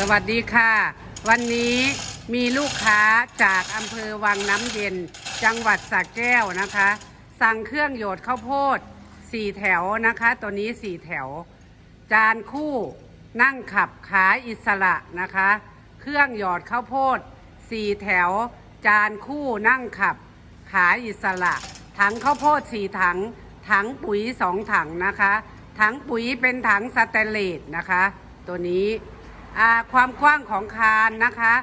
สวัสดีค่ะ วันนี้มีลูกค้าจากอำเภอวังน้ำเย็น จังหวัดสระแก้วนะคะ สั่งเครื่องโยดข้าวโพดสี่แถวนะคะ ตัวนี้สี่แถว จานคู่นั่งขับขาอิสระนะคะ เครื่องหยอดข้าวโพดสี่แถว จานคู่นั่งขับ ขาอิสระ ถังข้าวโพดสี่ถัง ถังปุ๋ยสองถังนะคะ ถังปุ๋ยเป็นถังสแตนเลสนะคะ ตัวนี้ ความกว้างของคานนะคะ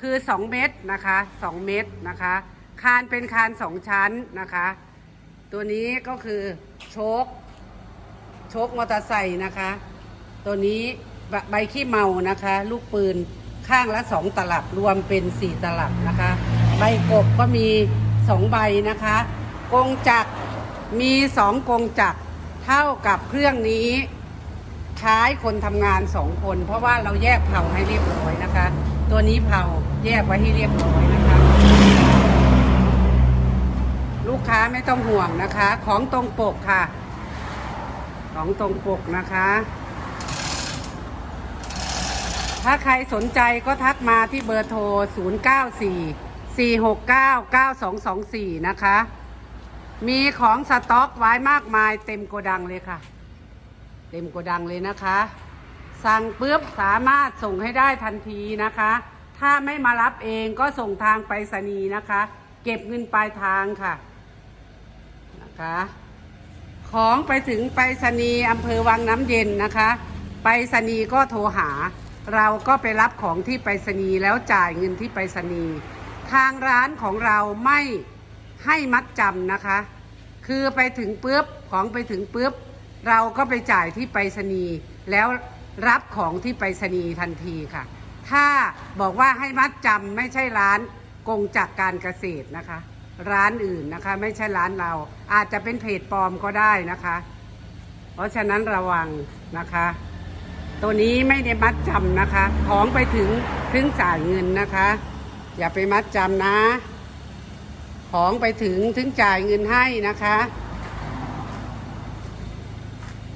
คือ 2 เมตรนะคะ2เมตรนะคะ คานเป็นคานสองชั้นนะคะ ตัวนี้ก็คือโชคโชคมอเตอร์ไซค์นะคะ ตัวนี้ใบขี้เมานะคะ ลูกปืนข้างละสองตลับรวมเป็นสี่ตลับนะคะ ใบกบก็มีสองใบนะคะกงจักรมีสองกงจักรเท่ากับเครื่องนี้ ใช้คนทำงานสองคน เพราะว่าเราแยกเผาให้เรียบร้อยนะคะ ตัวนี้เผาแยกไว้ให้เรียบร้อยนะคะ ลูกค้าไม่ต้องห่วงนะคะ ของตรงปกค่ะ ของตรงปกนะคะ ถ้าใครสนใจก็ทักมาที่เบอร์โทร 094 469 9224 นะคะ มีของสต็อกไว้มากมายเต็มโกดังเลยค่ะ เต็มโกดังเลยนะคะ สั่งปุ๊บสามารถส่งให้ได้ทันทีนะคะ ถ้าไม่มารับเองก็ส่งทางไปรษณีย์นะคะ เก็บเงินปลายทางค่ะนะคะ ของไปถึงไปรษณีย์อำเภอวังน้ำเย็นนะคะ ไปรษณีย์ก็โทรหา เราก็ไปรับของที่ไปรษณีย์แล้วจ่ายเงินที่ไปรษณีย์ทางร้านของเราไม่ให้มัดจำนะคะ คือไปถึงปุ๊บของไปถึงปุ๊บ เราก็ไปจ่ายที่ไปรษณีย์แล้วรับของที่ไปรษณีย์ทันทีค่ะ ถ้าบอกว่าให้มัดจำไม่ใช่ร้านกงจากการเกษตรนะคะ ร้านอื่นนะคะ ไม่ใช่ร้านเรา อาจจะเป็นเพจปลอมก็ได้นะคะ เพราะฉะนั้นระวังนะคะ ตัวนี้ไม่ได้มัดจำนะคะ ของไปถึงถึงจ่ายเงินนะคะ อย่าไปมัดจำนะ ของไปถึงถึงจ่ายเงินให้นะคะ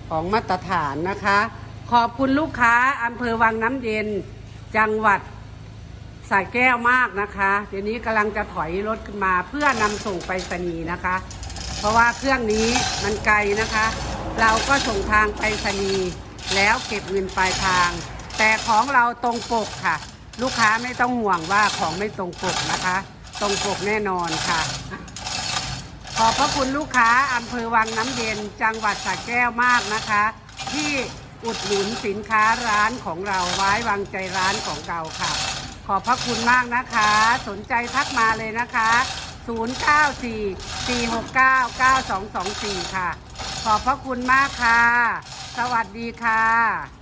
ของมาตรฐานนะคะ ขอบคุณลูกค้าอำเภอวังน้ำเย็นจังหวัดสระแก้วมากนะคะ เดี๋ยวนี้กำลังจะถอยรถขึ้นมาเพื่อนำส่งไปรษณีย์นะคะ เพราะว่าเครื่องนี้มันไกลนะคะ เราก็ส่งทางไปรษณีย์แล้วเก็บเงินปลายทาง แต่ของเราตรงปกค่ะ ลูกค้าไม่ต้องห่วงว่าของไม่ตรงปกนะคะ ตรงปกแน่นอนค่ะ ขอบพระคุณลูกค้าอำเภอวังน้ำเย็นจังหวัดสระแก้วมากนะคะ ที่อุดหนุนสินค้าร้านของเราไว้วางใจร้านของเราค่ะ ขอบพระคุณมากนะคะ สนใจทักมาเลยนะคะ 094 469 9224 ค่ะ ขอบพระคุณมากค่ะ สวัสดีค่ะ